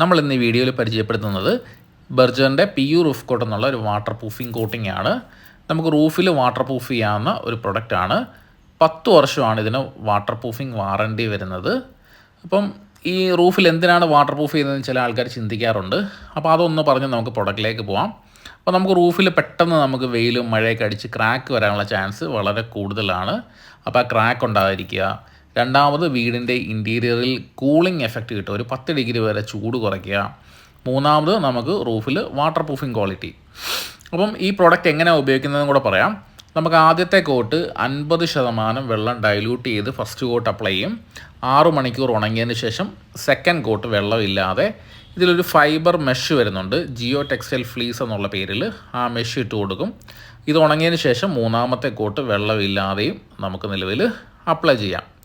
നമ്മൾ ഇന്ന് ഈ വീഡിയോയിൽ പരിചയപ്പെടുത്തുന്നത് ബെർജറിന്റെ പി യു റൂഫ് കോട്ട് എന്നുള്ള ഒരു വാട്ടർ പ്രൂഫിംഗ് കോട്ടിംഗ് ആണ്. നമുക്ക് റൂഫിൽ വാട്ടർ പ്രൂഫ് ചെയ്യാവുന്ന ഒരു പ്രൊഡക്റ്റാണ് പത്ത് വർഷമാണ് ഇതിന് വാട്ടർ പ്രൂഫിംഗ് വാറണ്ടി വരുന്നത്. അപ്പം ഈ റൂഫിൽ എന്തിനാണ് വാട്ടർ പ്രൂഫ് ചെയ്യുന്നതെന്ന് ചില ആൾക്കാർ ചിന്തിക്കാറുണ്ട്. അപ്പോൾ അതൊന്ന് പറഞ്ഞ് നമുക്ക് പ്രൊഡക്റ്റിലേക്ക് പോവാം. അപ്പോൾ നമുക്ക് റൂഫിൽ പെട്ടെന്ന് നമുക്ക് വെയിലും മഴയൊക്കെ അടിച്ച് ക്രാക്ക് വരാനുള്ള ചാൻസ് വളരെ കൂടുതലാണ്. അപ്പോൾ ആ ക്രാക്ക് ഉണ്ടാകാതിരിക്കുക. രണ്ടാമത് വീടിന്റെ ഇന്റീരിയറിൽ കൂളിംഗ് എഫക്റ്റ് കിട്ടും. ഒരു പത്ത് ഡിഗ്രി വരെ ചൂട് കുറയ്ക്കുക. മൂന്നാമത് നമുക്ക് റൂഫിൽ വാട്ടർ പ്രൂഫിംഗ് ക്വാളിറ്റി അപ്പം ഈ പ്രോഡക്റ്റ് എങ്ങനെയാണ് ഉപയോഗിക്കുന്നതെന്ന് കൂടെ പറയാം. നമുക്ക് ആദ്യത്തെ കോട്ട് അൻപത് ശതമാനം വെള്ളം ഡൈല്യൂട്ട് ചെയ്ത് ഫസ്റ്റ് കോട്ട് അപ്ലൈ ചെയ്യും. ആറു മണിക്കൂർ ഉണങ്ങിയതിന് ശേഷം സെക്കൻഡ് കോട്ട് വെള്ളമില്ലാതെ ഇതിലൊരു ഫൈബർ മെഷ് വരുന്നുണ്ട്. ജിയോ ടെക്സ്റ്റൈൽ ഫ്ലീസ് എന്നുള്ള പേരിൽ ആ മെഷ് ഇട്ട് കൊടുക്കും. ഇത് ഉണങ്ങിയതിന് ശേഷം മൂന്നാമത്തെ കോട്ട് വെള്ളമില്ലാതെയും നമുക്ക് നിലവിൽ അപ്ലൈ ചെയ്യാം.